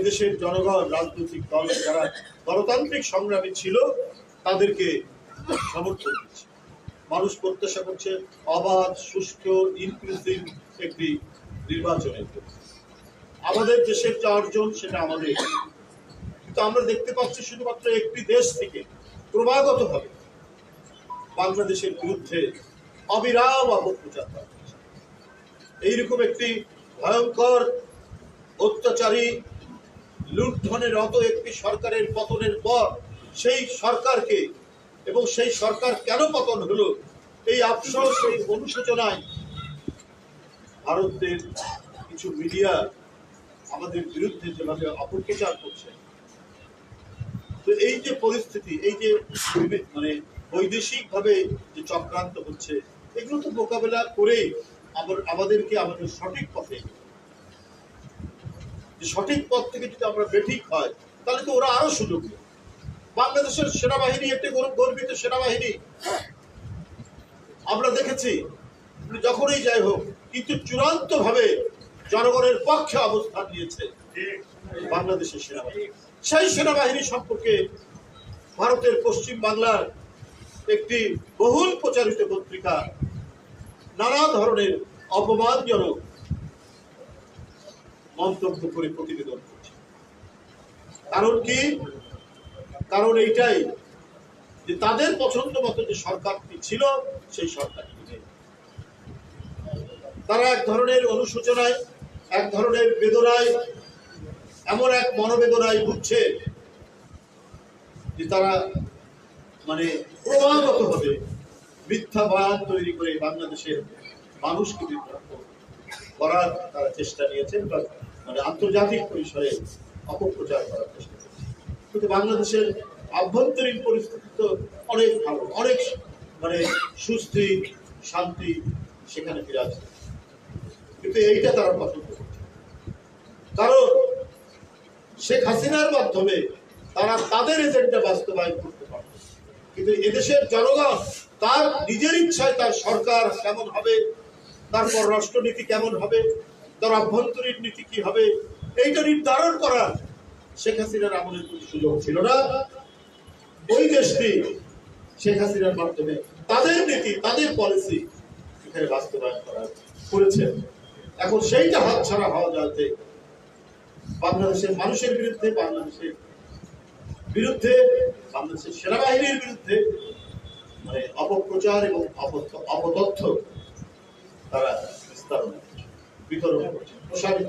এদেশের জনগণ, রাজনৈতিক দল যারা গণতান্ত্রিক সংগ্রামী ছিল, তাদেরকে সমর্থন দিচ্ছে মানুষ প্রত্যাশা করছে অবাধ, সুষ্ঠু ইনক্লুসিভ একটি নির্বাচনের। আমাদের দেশের যা অর্জন, সেটা আমাদের কিন্তু আমরা দেখতে পাচ্ছি শুধুমাত্র একটি দেশ থেকে ক্রমাগতভাবে বাংলাদেশের বিরুদ্ধে অবিরাম অপপ্রচার। এইরকম একটি ভয়ঙ্কর, অত্যাচারী লুণ্ঠনের অত একটি সরকারের পতনের পর, সেই সরকারকে এবং সেই সরকার কেন পতন হলো, এই আফসোস, এই অনুশোচনায় ভারতের কিছু মিডিয়া আমাদের বিরুদ্ধে যেভাবে অপপ্রচার করছে, তো এই যে পরিস্থিতি, এই যে মানে বৈদেশিক ভাবে যে চক্রান্ত হচ্ছে, এগুলো তো মোকাবেলা করেই আমার- আমাদেরকে আমাদের সঠিক পথে যে সঠিক পথ থেকে যদি আমরা বেঠিক হয়, তাহলে তো ওরা আরও সুযোগ। বাংলাদেশের সেনাবাহিনী একটি গর্বিত সেনাবাহিনী। আমরা দেখেছি, যখনই যাই হোক, কিন্তু চূড়ান্ত ভাবে জনগণের পক্ষে অবস্থান নিয়েছে বাংলাদেশের সেনাবাহিনী। সেই সেনাবাহিনী সম্পর্কে ভারতের পশ্চিম বাংলার একটি বহুল প্রচারিত পত্রিকা নানা ধরনের অপমানজনক মন্তব্য করে প্রতিবেদন করছে। কারণ কি? কারণ এইটাই যে তাদের পছন্দ মতো যে সরকারটি ছিল, সেই সরকারটি তারা এক ধরনের অনুশোচনায়, এক ধরনের বেদনায়, এমন এক মনোবেদনায় ভুগছে যে তারা মানে ক্রমাগত ভাবে মিথ্যা বয়ান তৈরি করে বাংলাদেশের মানুষকে বিভ্রান্ত করার তারা চেষ্টা নিয়েছেন বা মানে আন্তর্জাতিক পরিসরে অপপ্রচার করার চেষ্টা করছে। কিন্তু বাংলাদেশের আভ্যন্তরীণ পরিস্থিতি তো অনেক ভালো, অনেক মানে সুস্থির শান্তি সেখানে বিরাজ। কিন্তু এইটা তারা পছন্দ করছে কারণ শেখ হাসিনার মাধ্যমে তারা তাদের এজেন্ডা বাস্তবায়ন করতে পারে কিন্তু এদেশের জনগণ তার নিজের ইচ্ছায় তার সরকার কেমন হবে তার পররাষ্ট্রনীতি কেমন হবে তার অভ্যন্তরীণ নীতি কি হবে, এইটা নির্ধারণ করার শেখ হাসিনার আমলের কোনো সুযোগ ছিল না। ওই দেশটি শেখ হাসিনার মাধ্যমে তাদের নীতি, তাদের পলিসি এখানে বাস্তবায়ন করা করেছে। এখন সেইটা হাতছাড়া হওয়া যাতে বাংলাদেশের মানুষের বিরুদ্ধে, বাংলাদেশের বিরুদ্ধে, বাংলাদেশের সেনাবাহিনীর বিরুদ্ধে মানে অপপ্রচার এবং অপত- অপতথ্য তারা বিতরণ করছে প্রসারিত